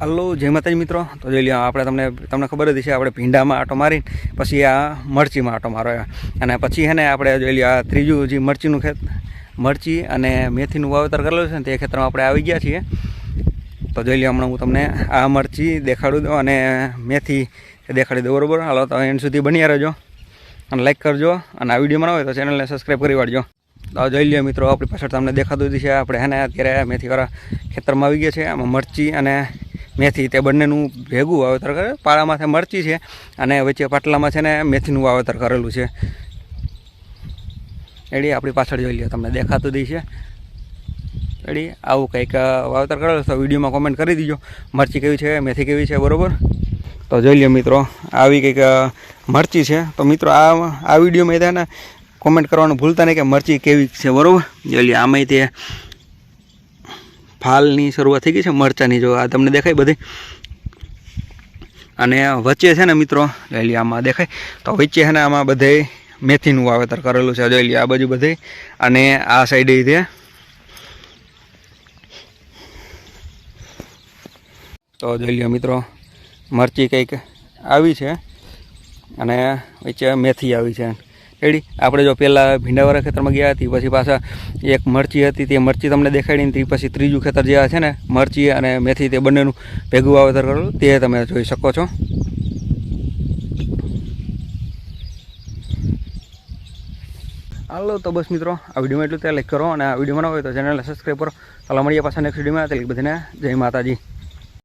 Hello, જય માતાજી મિત્રો. તો જોઈ લો આપણે તમને તમને ખબર જ છે આપણે ભીંડામાં આટો મારી પછી આ મરચીમાં આટો માર્યો અને પછી હે ને, આપણે જોઈ લો આ ત્રીજું જે મરચીનું ખેત, મરચી અને મેથીનું વાવેતર કરેલું છે ને, તે ખેતરમાં આપણે આવી ગયા છીએ. તો જોઈ લ્યો, હમણાં હું તમને આ મરચી દેખાડું દઉં અને મેથી દેખાડી દઉં, બરાબર? હાલો, તો એન્ડ સુધી બન્યા રહેજો. અને લાઈક કરજો, અને આ વિડીયોમાં હોય તો ચેનલને સબસ્ક્રાઈબ કરી વાળજો. તો જોઈ લ્યો મિત્રો, આપણી પાછળ તમને દેખાતું છે આપણે હે ને, અત્યારે મેથીવાળા ખેતરમાં આવી ગયા છે આમાં મરચી અને મેથી તે બંનેનું ભેગું વાવેતર કરે. પાળામાંથી મરચી છે અને વચ્ચે પાટલામાં છે ને મેથીનું વાવેતર કરેલું છે. એડી આપણી પાછળ જોઈ લ્યો, તમને દેખાતું જ છે એડી આવું કંઈક વાવેતર કરેલું તો વિડીયોમાં કોમેન્ટ કરી દીજો. મરચી કેવી છે, મેથી કેવી છે, બરાબર? તો જોઈ લ્યો મિત્રો, આવી કંઈક મરચી છે. તો મિત્રો આ આ વિડીયોમાં એ ને કોમેન્ટ કરવાનું ભૂલતા નહીં કે મરચી કેવી છે, બરોબર? જોઈ લ્યો, આમાંય તે ફાલની શરૂઆત થઈ ગઈ છે, મરચાંની જો આ તમને દેખાય બધી. અને વચ્ચે છે ને મિત્રો, જોઈ આમાં દેખાય. તો વચ્ચે છે ને આમાં બધે મેથીનું વાવેતર કરેલું છે, જોઈ આ બાજુ બધે. અને આ સાઈડે તે તો જોઈ મિત્રો, મરચી કંઈક આવી છે. અને વચ્ચે મેથી આવી છે. રેડી? આપણે જો પહેલાં ભીંડાવાળા ખેતરમાં ગયા હતી પછી પાછા એક મરચી હતી, તે મરચી તમને દેખાડીને તે, પછી ત્રીજું ખેતર જે છે ને, મરચી અને મેથી તે બંનેનું ભેગું વાવેતર કરેલું, તે તમે જોઈ શકો છો. હાલો તો બસ મિત્રો, આ વિડીયોમાં એટલું ત્યાં લાઈક કરો અને આ વિડીયોમાં ન હોય તો ચેનલને સબસ્ક્રાઈબ કરો. ચાલો મળીએ પાછા નેક્સ્ટ વિડીયોમાં. ત્યાં બધાને જય માતાજી.